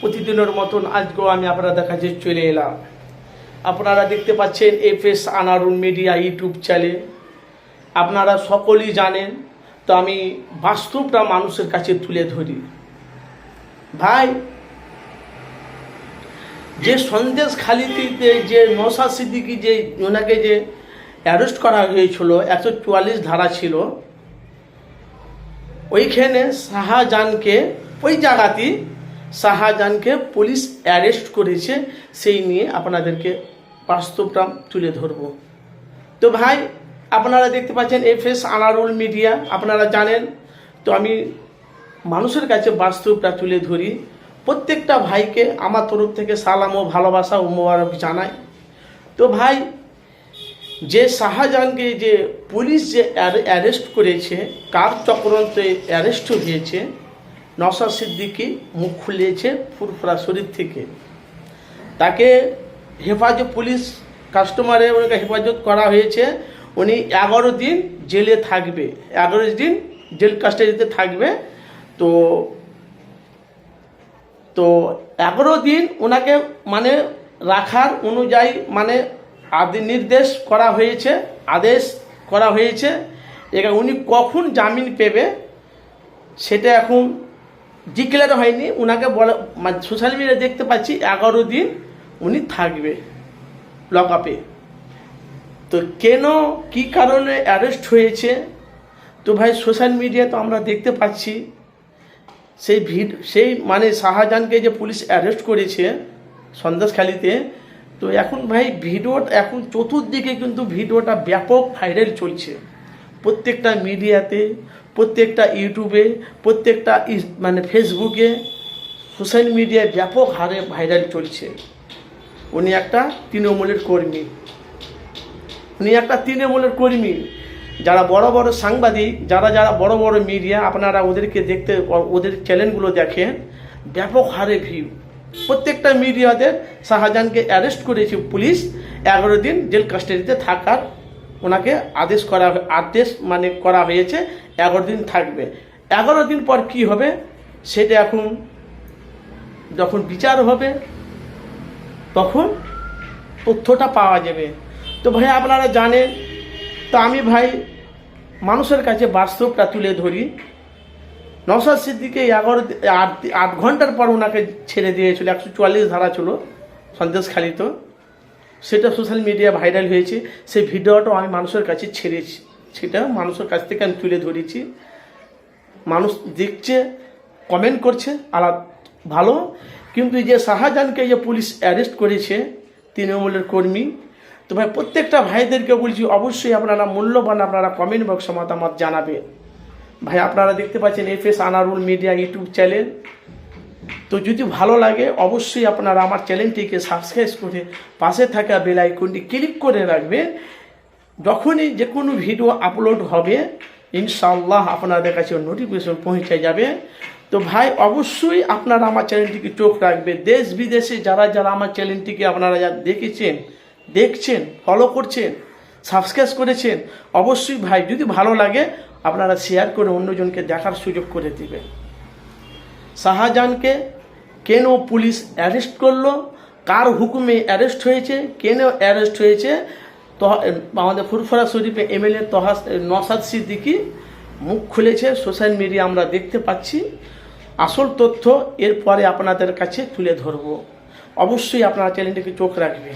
প্রতিদিনের মতন আজকেও আমি আপনাদের কাছে চলে এলাম। আপনারা দেখতে পাচ্ছেন F S Anarun media YouTube channel. আপনারা সকলেই জানেন, তো আমি বাস্তবটা মানুষের কাছে তুলে ধরি। ভাই, যে সন্দেশ খালিতে যে নৌসা সিদ্দিকি যে, ওনাকে যে অ্যারেস্ট করা হয়েছিল, একশো চুয়াল্লিশ ধারা ছিল, ওইখানে শাহজাহানকে ওই জায়গাতেই শাহজাহানকে পুলিশ অ্যারেস্ট করেছে, সেই নিয়ে আপনাদেরকে বাস্তবটা তুলে ধরব। তো ভাই, আপনারা দেখতে পাচ্ছেন এফ এস আনারুল মিডিয়া, আপনারা জানেন। তো আমি মানুষের কাছে বাস্তবটা তুলে ধরি। প্রত্যেকটা ভাইকে আমার তরফ থেকে সালাম ও ভালোবাসা ও মোবারক জানাই। তো ভাই, যে শাহজাহানকে যে পুলিশ যে অ্যারেস্ট করেছে, কার চক্রান্তে অ্যারেস্ট হয়েছে নসা সিদ্দিকি মুখ খুলিয়েছে ফুরফুরা শরীর থেকে। তাকে হেফাজত পুলিশ কাস্টমারে ওনাকে হেফাজত করা হয়েছে। উনি এগারো দিন জেলে থাকবে। এগারো দিন জেল কাস্টাডিতে থাকবে। তো তো এগারো দিন ওনাকে মানে রাখার অনুযায়ী মানে আদি নির্দেশ করা হয়েছে, আদেশ করা হয়েছে। এবার উনি কখন জামিন পেবে, সেটা এখন ডিক্লেয়ার হয়নি ওনাকে বলা মানে সোশ্যাল মিডিয়া দেখতে পাচ্ছি, এগারো দিন উনি থাকবে লক আপে তো কেন, কি কারণে অ্যারেস্ট হয়েছে? তো ভাই সোশ্যাল মিডিয়া তো আমরা দেখতে পাচ্ছি, সেই ভিড, সেই মানে শাহজাহানকে যে পুলিশ অ্যারেস্ট করেছে সন্দেশখালিতে, তো এখন ভাই, ভিডিওটা এখন চতুর্দিকে কিন্তু ভিডিওটা ব্যাপক ভাইরাল চলছে। প্রত্যেকটা মিডিয়াতে, প্রত্যেকটা ইউটিউবে, প্রত্যেকটা মানে ফেসবুকে সোশ্যাল মিডিয়ায় ব্যাপক হারে ভাইরাল চলছে। উনি একটা তৃণমূলের কর্মী। উনি একটা তৃণমূলের কর্মী। যারা বড় বড় সাংবাদিক, যারা যারা বড় বড় মিডিয়া, আপনারা ওদেরকে দেখতে, ওদের চ্যানেলগুলো দেখেন, ব্যাপক হারে ভিউ। প্রত্যেকটা মিডিয়াদের শাহজাহানকে অ্যারেস্ট করেছে পুলিশ। এগারো দিন জেল কাস্টাডিতে থাকার আদেশ করা, আদেশ মানে করা হয়েছে, এগারো দিন থাকবে। এগারো দিন পর কি হবে? সেটা এখন যখন বিচার হবে, তখন তথ্যটা পাওয়া যাবে। তো ভাই, আপনারা জানেন, তো আমি ভাই, মানুষের কাছে বাস্তবটা তুলে ধরি। নসাদ সিদ্দিকে এগারো আট আট ঘণ্টার পর ওনাকে ছেড়ে দিয়েছিল, একশো চুয়াল্লিশ ধারা ছিল সন্দেশখালিত সেটা সোশ্যাল মিডিয়া ভাইরাল হয়েছে। সেই ভিডিওটাও আমি মানুষের কাছে ছেড়েছি। সেটা মানুষের কাছ থেকে আমি তুলে ধরেছি। মানুষ দেখছে কমেন্ট করছে, আলাদা, ভালো। কিন্তু যে শাহজাহানকে যে পুলিশ অ্যারেস্ট করেছে তৃণমূলের কর্মী, তো ভাই প্রত্যেকটা ভাইদেরকে বলছি, অবশ্যই আপনারা মূল্যবান আপনারা কমেন্ট বক্সে মতামত জানাবে ভাই আপনারা দেখতে পাচ্ছেন F S Anarul media YouTube channel তো যদি ভালো লাগে, অবশ্যই আপনারা আমার চ্যানেলটিকে সাবস্ক্রাইব করে পাশে থাকা বেল আইকনটি ক্লিক করে রাখবেন। যখনই যে কোনো ভিডিও আপলোড হবে, ইনশাআল্লাহ আপনাদের কাছে নোটিফিকেশন পৌঁছে যাবে। তো ভাই, অবশ্যই আপনারা আমার চ্যানেলটিকে চোখ রাখবে দেশ বিদেশে যারা যারা আমার চ্যানেলটিকে আপনারা যা দেখেছেন, দেখছেন ফলো করছেন সাবস্ক্রাইব করেছেন, অবশ্যই ভাই, যদি ভালো লাগে, আপনারা শেয়ার করে অন্যজনকে দেখার সুযোগ করে দিবেন। শাহজাহানকে কেন পুলিশ অ্যারেস্ট করল? কার হুকুমে অ্যারেস্ট হয়েছে? কেন অ্যারেস্ট হয়েছে? তো আমাদের ফুরফরা শরীফে এমএলএ তহাস নসাদ সিদ্দিকি মুখ খুলেছে, সোশ্যাল মিডিয়া আমরা দেখতে পাচ্ছি। আসল তথ্য এরপরে আপনাদের কাছে তুলে ধরবো। অবশ্যই আপনারা চ্যানেলটিকে চোখ রাখবে